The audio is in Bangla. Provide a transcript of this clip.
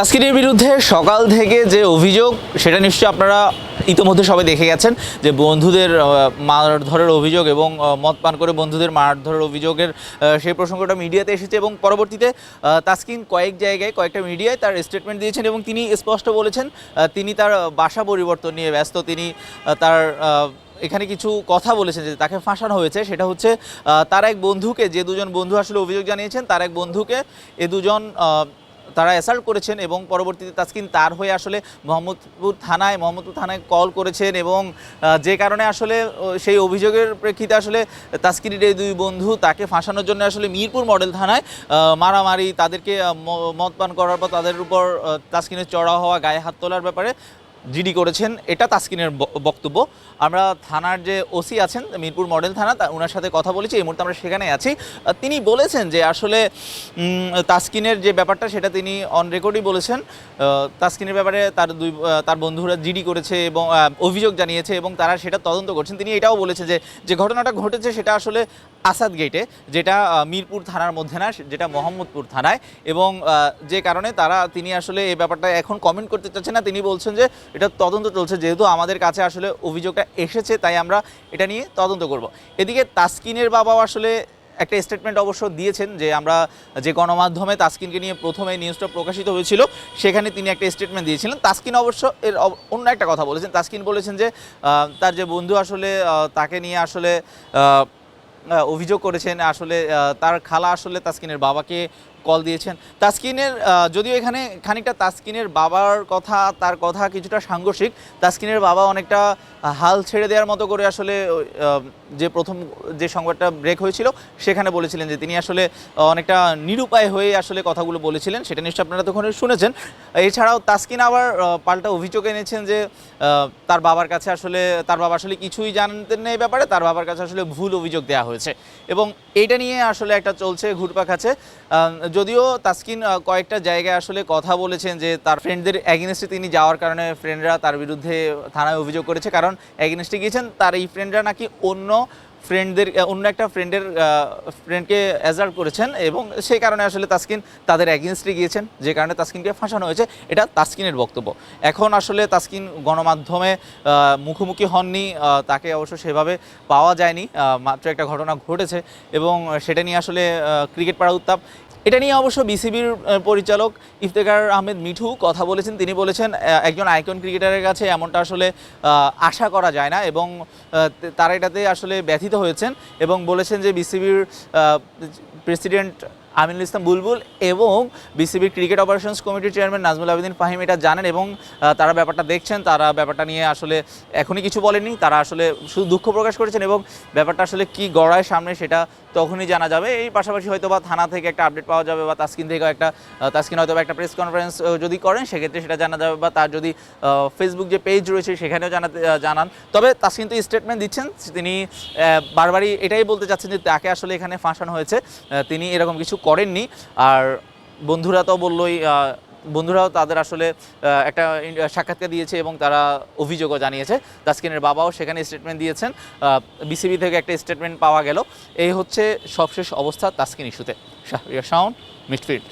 তাস্কিনের বিরুদ্ধে সকাল থেকে যে অভিযোগ, সেটা নিশ্চয়ই আপনারা ইতোমধ্যে সবাই দেখে গেছেন যে বন্ধুদের মারধরের অভিযোগ এবং মদ পান করে বন্ধুদের মারধরের অভিযোগের সেই প্রসঙ্গটা মিডিয়াতে এসেছে এবং পরবর্তীতে তাসকিন কয়েক জায়গায়, কয়েকটা মিডিয়ায় তার স্টেটমেন্ট দিয়েছেন এবং তিনি স্পষ্ট বলেছেন তিনি তার বাসা পরিবর্তন নিয়ে ব্যস্ত। তিনি তার এখানে কিছু কথা বলেছেন যে তাকে ফাঁসানো হয়েছে। সেটা হচ্ছে তার এক বন্ধুকে, যে দুজন বন্ধু আসলে অভিযোগ জানিয়েছেন, তার এক বন্ধুকে এ দুজন তারা অ্যাসাল্ট করেছেন এবং পরবর্তীতে তাসকিন তার হয়ে আসলে মোহাম্মদপুর থানায় মোহাম্মদপুর থানায় কল করেছেন এবং যে কারণে আসলে সেই অভিযোগের প্রেক্ষিতে আসলে তাসকিনের এই দুই বন্ধু তাকে ফাঁসানোর জন্য আসলে মিরপুর মডেল থানায় মারামারি, তাদেরকে মদ পান করার পর তাদের উপর তাসকিনের চড়া হওয়া, গায়ে হাত তোলার ব্যাপারে জিডি করেছেন, এটা তাসকিনের বক্তব্য। আমরা থানার যে ওসি আছেন, মিরপুর মডেল থানা ওনার সাথে কথা বলেছি, এই মুহূর্তে আমরা সেখানে আছি। তিনি বলেছেন যে আসলে তাসকিনের যে ব্যাপারটা, সেটা তিনি অন রেকর্ডই বলেছেন। তাসকিনের ব্যাপারে তার দুই তার বন্ধুরা জিডি করেছে এবং অভিযোগ জানিয়েছে এবং তারা সেটা তদন্ত করছেন। তিনি এটাও বলেছেন যে যে ঘটনাটা ঘটেছে, সেটা আসলে আসাদ গেটে যেটা মিরপুর থানার মধ্যে না, যেটা মোহাম্মদপুর থানায়। এবং যে কারণে তারা, তিনি আসলে এই ব্যাপারটা এখন কমেন্ট করতে চাচ্ছেন না। তিনি বলছেন যে এটা তদন্ত চলছে, যেহেতু আমাদের কাছে আসলে অভিযোগটা এসেছে, তাই আমরা এটা নিয়ে তদন্ত করব। এদিকে তাসকিনের বাবাও আসলে একটা স্টেটমেন্ট অবশ্য দিয়েছেন যে আমরা যে গণমাধ্যমে তাসকিনকে নিয়ে প্রথমে নিউজটা প্রকাশিত হয়েছিল, সেখানে তিনি একটা স্টেটমেন্ট দিয়েছিলেন। তাসকিন অবশ্য এর অন্য একটা কথা বলেছেন। তাসকিন বলেছেন যে তার যে বন্ধু আসলে তাকে নিয়ে আসলে অভিযোগ করেছেন, আসলে তার খালা আসলে তাসকিনের বাবাকে কল দিয়েছেন। তাসকিনের যদিও এখানে খানিকটা তাসকিনের বাবার কথা, তার কথা কিছুটা সাংঘর্ষিক, তাসকিনের বাবা অনেকটা হাল ছেড়ে দেওয়ার মতো করে আসলে যে প্রথম, যে সংবাদটা ব্রেক হয়েছিল, সেখানে বলেছিলেন যে তিনি আসলে অনেকটা নিরুপায় হয়ে আসলে কথাগুলো বলেছিলেন, সেটা নিশ্চয়ই আপনারা তখন শুনেছেন। এছাড়াও তাসকিন আবার পাল্টা অভিযোগ এনেছেন যে তার বাবার কাছে আসলে, তার বাবা আসলে কিছুই জানতেন না এই ব্যাপারে, তার বাবার কাছে আসলে ভুল অভিযোগ দেওয়া হয়েছে। এবং এইটা নিয়ে আসলে একটা চলছে, ঘুরপাক আছে যদিও তাসকিন কয়েকটা জায়গায় আসলে কথা বলেছেন যে তার ফ্রেন্ডদের অ্যাগেনস্টে তিনি যাওয়ার কারণে ফ্রেন্ডরা তার বিরুদ্ধে থানায় অভিযোগ করেছে। কারণ অ্যাগেনস্টে গিয়েছেন, তার এই ফ্রেন্ডরা নাকি অন্য ফ্রেন্ডদের অন্য একটা ফ্রেন্ডের ফ্রেন্ডকে অ্যাজাল্ট করেছেন এবং সেই কারণে আসলে তাসকিন তাদের অ্যাগেনস্টে গিয়েছেন, যে কারণে তাসকিনকে ফাঁসানো হয়েছে। এটা তাসকিনের বক্তব্য। এখন আসলে তাসকিন গণমাধ্যমে মুখোমুখি হননি তাকে অবশ্য সেভাবে পাওয়া যায়নি মাত্র একটা ঘটনা ঘটেছে এবং সেটা নিয়ে আসলে ক্রিকেট পাড়া উত্তাপ এটা নিয়ে অবশ্য বিসিবির পরিচালক ইফতেকার আহমেদ মিঠু কথা বলেছেন। তিনি বলেছেন একজন আইকন ক্রিকেটারের কাছে এমনটা আসলে আশা করা যায় না এবং তারা এটাতে আসলে ব্যথিত হয়েছেন এবং বলেছেন যে বিসিবির প্রেসিডেন্ট আমিনুল ইসলাম বুলবুল এবং বিসিবির ক্রিকেট অপারেশনস কমিটির চেয়ারম্যান নাজমুল আবেদিন ফাহিম এটা জানেন এবং তারা ব্যাপারটা দেখছেন, তারা ব্যাপারটা নিয়ে আসলে এখনই কিছু বলেননি, তারা আসলে শুধু দুঃখ প্রকাশ করেছেন এবং ব্যাপারটা আসলে কি গড়ায় সামনে সেটা তখনই জানা যাবে। এই পাশাপাশি হয়তো বা থানা থেকে একটা আপডেট পাওয়া যাবে বা তাসকিন থেকে একটা তাসকিন হয়তো একটা প্রেস কনফারেন্স যদি করেন সেক্ষেত্রে সেটা জানা যাবে বা তার যদি ফেসবুক যে পেজ রয়েছে সেখানেও জানাতে জানান। তবে তাসকিন তো স্টেটমেন্ট দিচ্ছেন, তিনি বারবারই এটাই বলতে চাচ্ছেন যে তাকে আসলে এখানে ফাঁসানো হয়েছে তিনি এরকম কিছু করেননি। আর বন্ধুরা তো বললোই বন্ধুরাও তাদের আসলে একটা সাক্ষাৎকার দিয়েছে এবং তারা অভিযোগও জানিয়েছে। তাসকিনের বাবাও সেখানে স্টেটমেন্ট দিয়েছেন। বিসিবি থেকে একটা স্টেটমেন্ট পাওয়া গেল। এই হচ্ছে সবশেষ অবস্থা তাসকিন ইস্যুতে। Sound midfield